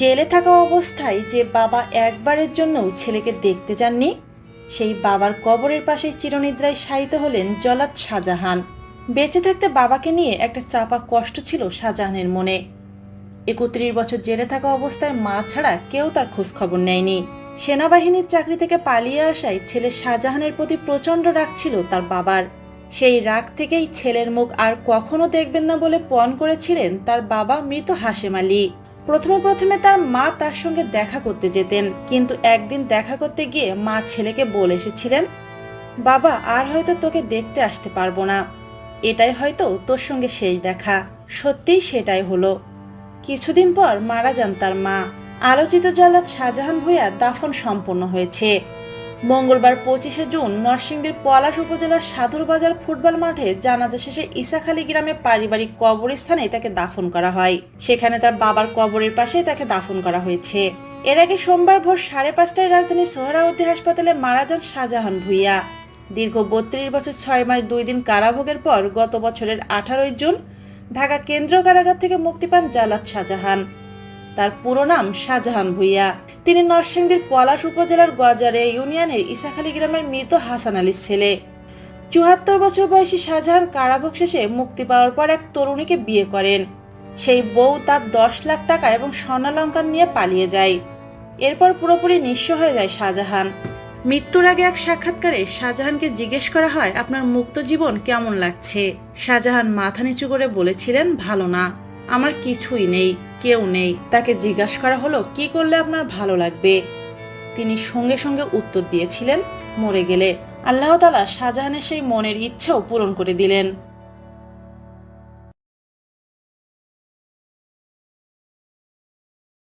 জেলে থাকা অবস্থায় যে বাবা একবারের জন্যও ছেলেকে দেখতে যাননি, সেই বাবার কবরের পাশে চিরনিদ্রায় শায়িত হলেন জলাদ শাহজাহান। বেঁচে থাকতে বাবাকে নিয়ে একটা চাপা কষ্ট ছিল শাহজাহানের মনে। একত্রিশ বছর জেলে থাকা অবস্থায় মা ছাড়া কেউ তার খোঁজ খবর নেয়নি। সেনাবাহিনীর চাকরি থেকে পালিয়ে আসায় ছেলে শাহজাহানের প্রতি প্রচণ্ড রাগ ছিল তার বাবার। সেই রাগ থেকেই ছেলের মুখ আর কখনো দেখবেন না বলে পণ করেছিলেন তার বাবা মৃত হাশেম আলী। প্রথমে প্রথমে তার মা তার সঙ্গে দেখা করতে যেতেন, কিন্তু একদিন দেখা করতে গিয়ে মা ছেলেকে বলে এসেছিলেন, বাবা, আর হয়তো তোকে দেখতে আসতে পারব না। এটাই হয়তো তোর সঙ্গে শেষ দেখা। সত্যিই সেটাই হলো। কিছুদিন পর মারা যান তার মা। আলোচিত জল্লাদ শাহজাহান ভূঁইয়া দাফন সম্পন্ন হয়েছে। মঙ্গলবার পঁচিশে জুন নরসিংদীর পলাশ উপজেলার সাধুরবাজার ফুটবল মাঠে জানাজা শেষে ইসাখালী গ্রামে পারিবারিক কবরস্থানে তাকে দাফন করা হয়। সেখানে তার বাবার কবরের পাশে তাকে দাফন করা হয়েছে। এর আগে সোমবার ভোর সাড়ে পাঁচটায় রাজধানীর সোহরাওয়ার্দী হাসপাতালে মারা যান শাহজাহান ভূঁইয়া। দীর্ঘ বত্রিশ বছর ছয় মাস দুই দিন কারাভোগের পর গত বছরের আঠারোই জুন ঢাকা কেন্দ্রীয় কারাগার থেকে মুক্তি পান জালাদ শাহজাহান। তার পুরো নাম শাহজাহান ভুইয়া। তিনি নরসিংদীর পলাশ উপজেলার গজারে ইউনিয়নের ইসাখালী গ্রামের মৃত হাসান আলীর ছেলে। চুয়াত্তর বছর বয়সী শাহজাহান কারাভোগ শেষে মুক্তি পাওয়ার পর এক তরুণীকে বিয়ে করেন। সেই বউ তার দশ লাখ টাকা এবং স্বর্ণালঙ্কার নিয়ে পালিয়ে যায়। এরপর পুরোপুরি নিঃস্ব হয়ে যায় শাহজাহান। মৃত্যুর আগে এক সাক্ষাৎকারে শাহজাহানকে জিজ্ঞেস করা হয়, আপনার মুক্ত জীবন কেমন লাগছে? শাহজাহান মাথা নিচু করে বলেছিলেন, ভালো না। আমার কিছুই নেই, কেউ নেই। তাকে জিজ্ঞাসা করা হলো, কি করলে আপনার ভালো লাগবে? তিনি সঙ্গে সঙ্গে উত্তর দিয়েছিলেন, মরে গেলে। আল্লাহ তালা শাহজাহানের সেই মনের ইচ্ছাও পূরণ করে দিলেন।